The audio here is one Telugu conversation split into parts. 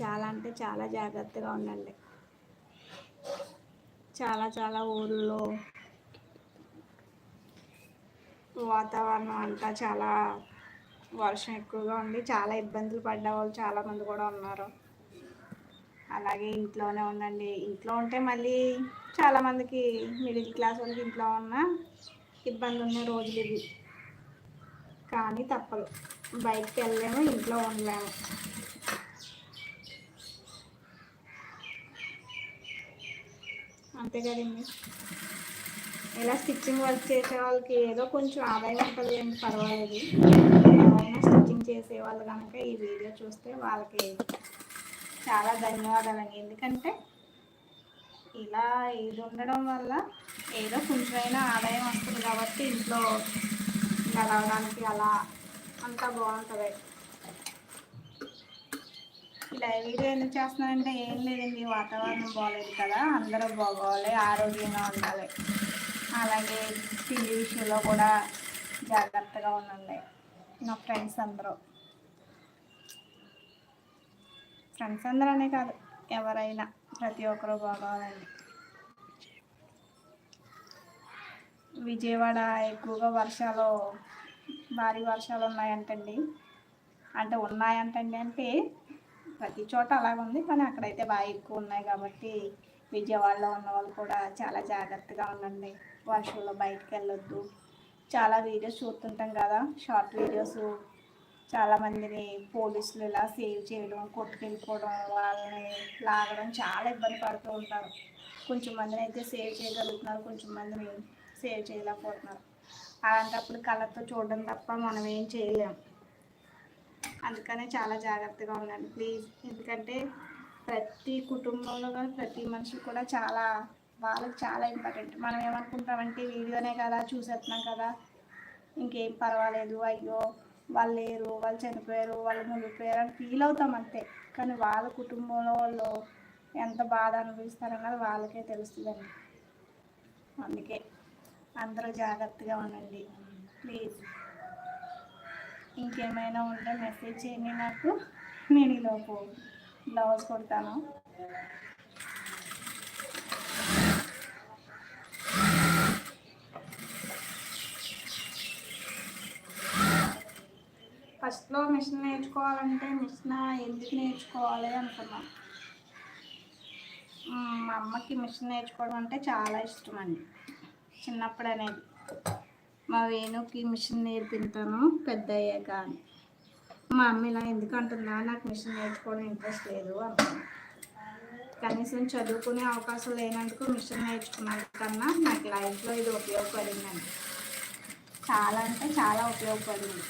చాలా అంటే చాలా జాగ్రత్తగా ఉండండి. చాలా చాలా ఊళ్ళో వాతావరణం అంతా చాలా వర్షం ఎక్కువగా ఉండి చాలా ఇబ్బందులు పడ్డ వాళ్ళు చాలామంది కూడా ఉన్నారు. అలాగే ఇంట్లోనే ఉండండి. ఇంట్లో ఉంటే మళ్ళీ చాలామందికి మిడిల్ క్లాస్ వాళ్ళకి ఇంట్లో ఉన్న ఇబ్బంది ఉన్న రోజులు ఇవి. కానీ తప్పదు. బయటకు వెళ్ళలేము ఇంట్లో ఉండలేము. అంతే కదండి ఇలా స్టిచ్చింగ్ వర్క్ చేసే వాళ్ళకి ఏదో కొంచెం ఆదాయం ఉంటుంది అండి పర్వాలేదు. ఎవరైనా స్టిచ్చింగ్ చేసే వాళ్ళు కనుక ఈ వీడియో చూస్తే వాళ్ళకి చాలా ధన్యవాదాలండి. ఎందుకంటే ఇలా ఇది ఉండడం వల్ల ఏదో కొంచెమైనా ఆదాయం వస్తుంది కాబట్టి ఇంట్లో నడవడానికి అలా అంతా బాగుంటుంది. ఇలా వీడియో ఎందుకు చేస్తున్నానంటే ఏం లేదండి వాతావరణం బాగాలేదు కదా అందరూ బాగోవాలి ఆరోగ్యంగా ఉండాలి. అలాగే తిండి విషయంలో కూడా జాగ్రత్తగా ఉండండి. నా ఫ్రెండ్స్ అందరూ. ఫ్రెండ్స్ అందరూ అనే కాదు ఎవరైనా ప్రతి ఒక్కరూ బాగోవాలండి. విజయవాడ ఎక్కువగా వర్షాలు భారీ వర్షాలు ఉన్నాయంటండి. అంటే ఉన్నాయంటండి అంటే ప్రతి చోట అలా ఉంది. కానీ అక్కడైతే బాగా ఎక్కువ ఉన్నాయి కాబట్టి విజయవాడలో ఉన్న వాళ్ళు కూడా చాలా జాగ్రత్తగా ఉండండి. వర్షంలో బయటకు వెళ్ళొద్దు. చాలా వీడియోస్ చూస్తుంటాం కదా. Short videos. చాలామందిని పోలీసులు ఇలా సేవ్ చేయడం కొట్టుకెళ్ళిపోవడం వాళ్ళని లాగడం చాలా ఇబ్బంది పడుతూ ఉంటారు. కొంచెం మందిని అయితే సేవ్ చేయగలుగుతున్నారు. కొంచెం మందిని సేవ్ చేయలేకపోతున్నారు. అలాంటప్పుడు కళ్ళతో చూడడం తప్ప మనం ఏం చేయలేము అందుకనే చాలా జాగ్రత్తగా ఉండండి. ప్లీజ్. ఎందుకంటే ప్రతి కుటుంబంలో కానీ ప్రతి మనిషి కూడా చాలా వాళ్ళకి చాలా ఇంపార్టెంట్. మనం ఏమనుకుంటామంటే వీడియోనే కదా చూసేస్తున్నాం కదా. ఇంకేం పర్వాలేదు అయ్యో వాళ్ళు లేరు వాళ్ళు చనిపోయారు వాళ్ళు మునిగిపోయారు అని ఫీల్ అవుతాం అంతే. కానీ వాళ్ళ కుటుంబంలో వాళ్ళు ఎంత బాధ అనుభవిస్తారన్నది వాళ్ళకే తెలుస్తుందండి. అందుకే అందరూ జాగ్రత్తగా ఉండండి. ప్లీజ్. ఇంకేమైనా ఉంటే మెసేజ్ చేయండి నాకు. నేను ఈలోపు బ్లౌజ్ కొడతాను. ఫస్ట్లో మిషన్ నేర్చుకోవాలంటే మిషన్ ఎందుకు నేర్చుకోవాలి అనుకున్నాను మా అమ్మకి మిషన్ నేర్చుకోవడం అంటే చాలా ఇష్టం అండి. చిన్నప్పుడు అనేది. మా వేణుకి మిషన్ నేర్పింటాను పెద్ద అయ్యాక అని మా అమ్మ ఇలా ఎందుకంటుందా నాకు మిషన్ నేర్చుకోవడం ఇంట్రెస్ట్ లేదు అనుకున్నాను కనీసం చదువుకునే అవకాశం లేనందుకు మిషన్ నేర్చుకున్న కన్నా నాకు లైఫ్లో ఇది ఉపయోగపడిందండి. చాలా అంటే చాలా ఉపయోగపడింది.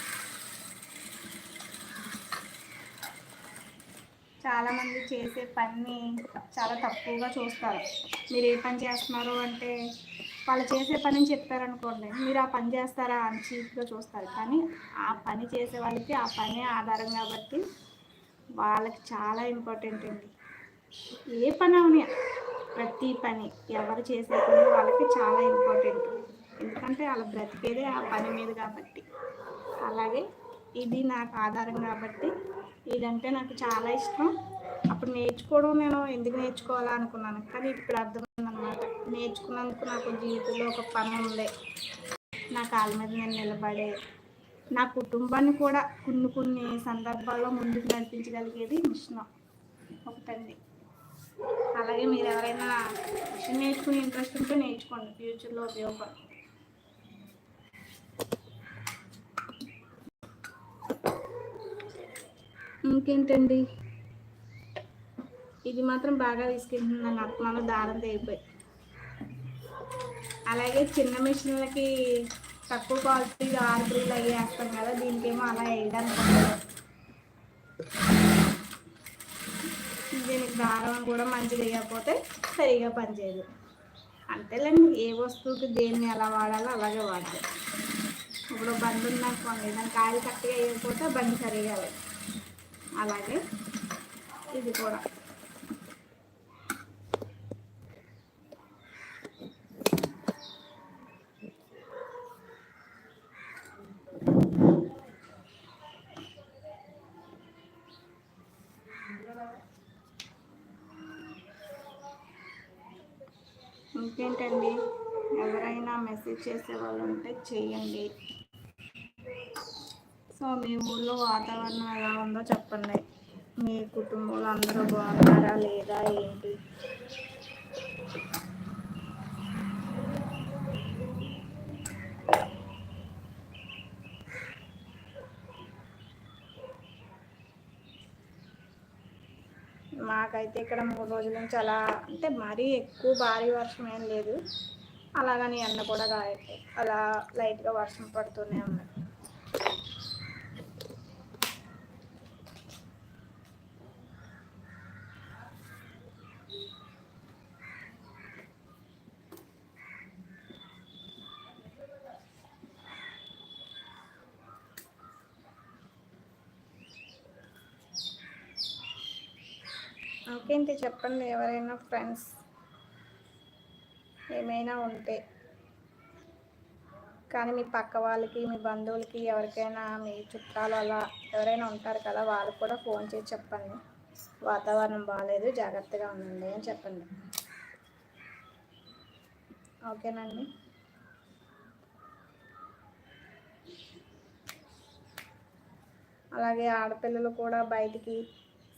చాలామంది చేసే పని చాలా తక్కువగా చూస్తారు. మీరు ఏ పని చేస్తున్నారు అంటే వాళ్ళు చేసే పని చెప్తారనుకోండి మీరు ఆ పని చేస్తారా అని చీప్గా చూస్తారు. కానీ ఆ పని చేసే వాళ్ళకి ఆ పని ఆధారం కాబట్టి వాళ్ళకి చాలా ఇంపార్టెంట్ అండి. ఏ పని అవని ప్రతి పని ఎవరు చేసే పని వాళ్ళకి చాలా ఇంపార్టెంట్. ఎందుకంటే వాళ్ళ బ్రతికేదే ఆ పని మీద కాబట్టి. అలాగే ఇది నాకు ఆధారం కాబట్టి ఇదంటే నాకు చాలా ఇష్టం. అప్పుడు నేర్చుకోవడం నేను ఎందుకు నేర్చుకోవాలా అనుకున్నాను. కానీ ఇప్పుడు అర్థమైందనమాట నేర్చుకున్నందుకు నాకు జీవితంలో ఒక పని ఉంది. నా కాళ్ళ మీద నేను నిలబడే నా కుటుంబాన్ని కూడా కొన్ని కొన్ని సందర్భాల్లో ముందుకు నడిపించగలిగేది మిషన్ ఒకటండి. అలాగే మీరు ఎవరైనా మిషన్ నేర్చుకునే ఇంట్రెస్ట్ ఉంటే నేర్చుకోండి. ఫ్యూచర్లో ఉపయోగపడుతుంది ఇంకేంటండి? ఇది మాత్రం బాగా తీసుకెళ్తుందని అత్మాను దారం తెగిపోయి అలాగే చిన్న మిషన్లకి తక్కువ క్వాలిటీ ఆర్డర్లు అవి వేస్తాం కదా దీనికేమో అలా వేయడానికి దీనికి దారం కూడా మంచిది వేయకపోతే సరిగా పనిచేయదు. అంతేలేండి ఏ వస్తువుకి దేన్ని ఎలా వాడాలో అలాగే వాడాలి. ఇప్పుడు బండి ఉందనుకోండి దాని కాయలు కరెక్ట్గా వేయకపోతే బండి సరిగా అలాగే ఇది కూడా. ఇంకేంటండి? ఎవరైనా మెసేజ్ చేసే వాళ్ళు ఉంటే చేయండి. సో మీ ఊళ్ళో వాతావరణం ఎలా ఉందో చెప్పండి. మీ కుటుంబంలో అందరూ బాగున్నారా లేదా ఏంటి? నాకైతే ఇక్కడ మూడు రోజుల నుంచి అలా అంటే మరీ ఎక్కువ భారీ వర్షం ఏం లేదు. అలాగని ఎండ కూడా కాయట్లేదు. అలా లైట్గా వర్షం పడుతూనే ఉంది. ఇంకేంటి చెప్పండి ఎవరైనా ఫ్రెండ్స్ ఏమైనా ఉంటే. కానీ మీ పక్క వాళ్ళకి మీ బంధువులకి ఎవరికైనా మీ చుట్టాలు అలా ఎవరైనా ఉంటారు కదా వాళ్ళు కూడా ఫోన్ చేసి చెప్పండి. వాతావరణం బాగాలేదు జాగ్రత్తగా ఉండండి అని చెప్పండి. ఓకేనండి. అలాగే ఆడపిల్లలు కూడా బయటికి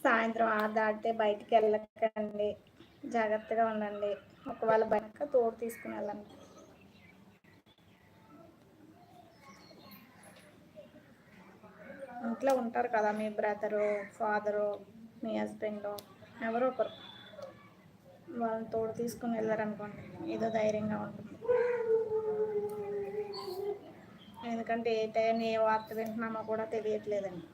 సాయంత్రం ఆరు దాటితే బయటికి వెళ్ళకండి. జాగ్రత్తగా ఉండండి. ఒకవేళ బయట తోడు తీసుకుని వెళ్ళండి. ఇంట్లో ఉంటారు కదా మీ బ్రదరు ఫాదరు మీ హస్బెండ్ ఎవరో ఒకరు. వాళ్ళని తోడు తీసుకుని వెళ్ళారనుకోండి ఏదో ధైర్యంగా ఉంటుంది. ఎందుకంటే ఏ టైం ఏ వార్త వింటున్నామో కూడా తెలియట్లేదండి.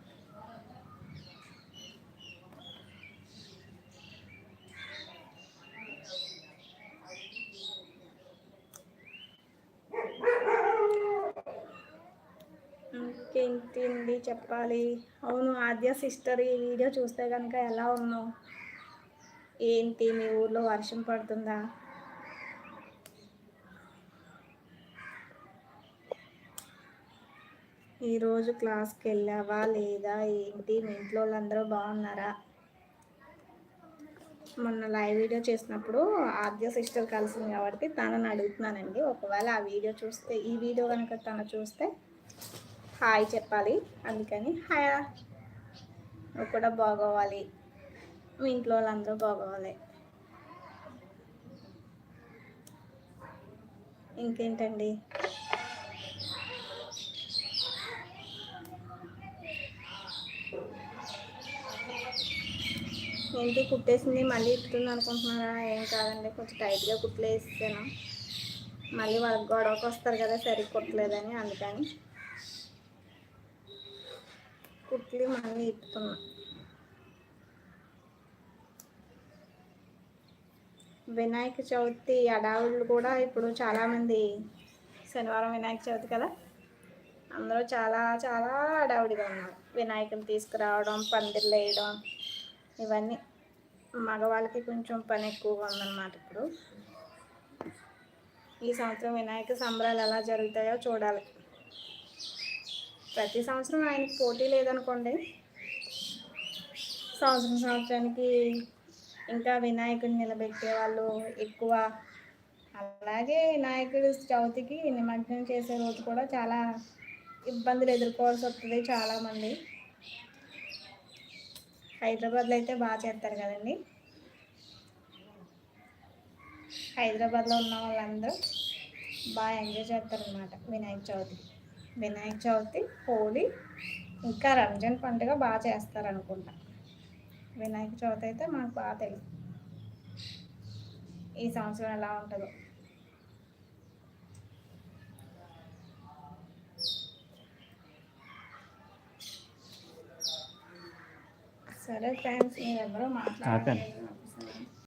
ఇంకేంటి చెప్పాలి? అవును ఆద్య సిస్టర్ ఈ వీడియో చూస్తే కనుక ఎలా ఉన్నావు? ఏంటి మీ ఊర్లో వర్షం పడుతుందా? ఈరోజు క్లాస్కి వెళ్ళావా లేదా? ఏంటి? మీ ఇంట్లో వాళ్ళందరూ బాగున్నారా? మొన్న లైవ్ వీడియో చేసినప్పుడు ఆద్య సిస్టర్ కలిసింది కాబట్టి తనని అడుగుతున్నానండి. ఒకవేళ ఆ వీడియో చూస్తే ఈ వీడియో కనుక తను చూస్తే హాయ్ చెప్పాలి. అందుకని హాయ్ నువ్వు కూడా బాగోవాలి. మీ ఇంట్లో వాళ్ళందరూ బాగోవాలి. ఇంకేంటండి? ఏంటి కుట్టేసింది? మళ్ళీ ఇస్తుంది అనుకుంటున్నారా? ఏం కాదండి కొంచెం టైట్గా కుట్లేస్తాను మళ్ళీ వాళ్ళకి గొడవకు వస్తారు కదా సరిగ్గా కుట్టలేదని అందుకని కుట్లు మళ్ళీ ఇప్పుతున్నా వినాయక చవితి అడావుళ్ళు కూడా ఇప్పుడు చాలామంది శనివారం వినాయక చవితి కదా? అందరూ చాలా చాలా అడావుడిగా ఉన్నారు. వినాయకుని తీసుకురావడం పందిర్లు వేయడం ఇవన్నీ. మగవాళ్ళకి కొంచెం పని ఎక్కువగా ఉందన్నమాట ఇప్పుడు. ఈ సంవత్సరం వినాయక సంబరాలు ఎలా జరుగుతాయో చూడాలి. ప్రతి సంవత్సరం ఆయనకి పోటీ లేదనుకోండి. సంవత్సరం సంవత్సరానికి ఇంకా వినాయకుడిని నిలబెట్టే వాళ్ళు ఎక్కువ. అలాగే వినాయకుడు చవితికి నిమజ్జనం చేసే రోజు కూడా చాలా ఇబ్బందులు ఎదుర్కోవాల్సి వస్తుంది చాలామంది. హైదరాబాద్లో అయితే బాగా చేస్తారు కదండి. హైదరాబాద్లో ఉన్న వాళ్ళందరూ బాగా ఎంజాయ్ చేస్తారనమాట వినాయక చవితి వినాయక చవితి హోలీ ఇంకా రంజాన్ పండుగ బాగా చేస్తారనుకుంటా. వినాయక చవితి అయితే మాకు బాగా తెలుసు ఈ సంవత్సరం ఎలా ఉంటుందో. సరే ఫ్రెండ్స్ మీరు ఎవరో మాట్లాడారు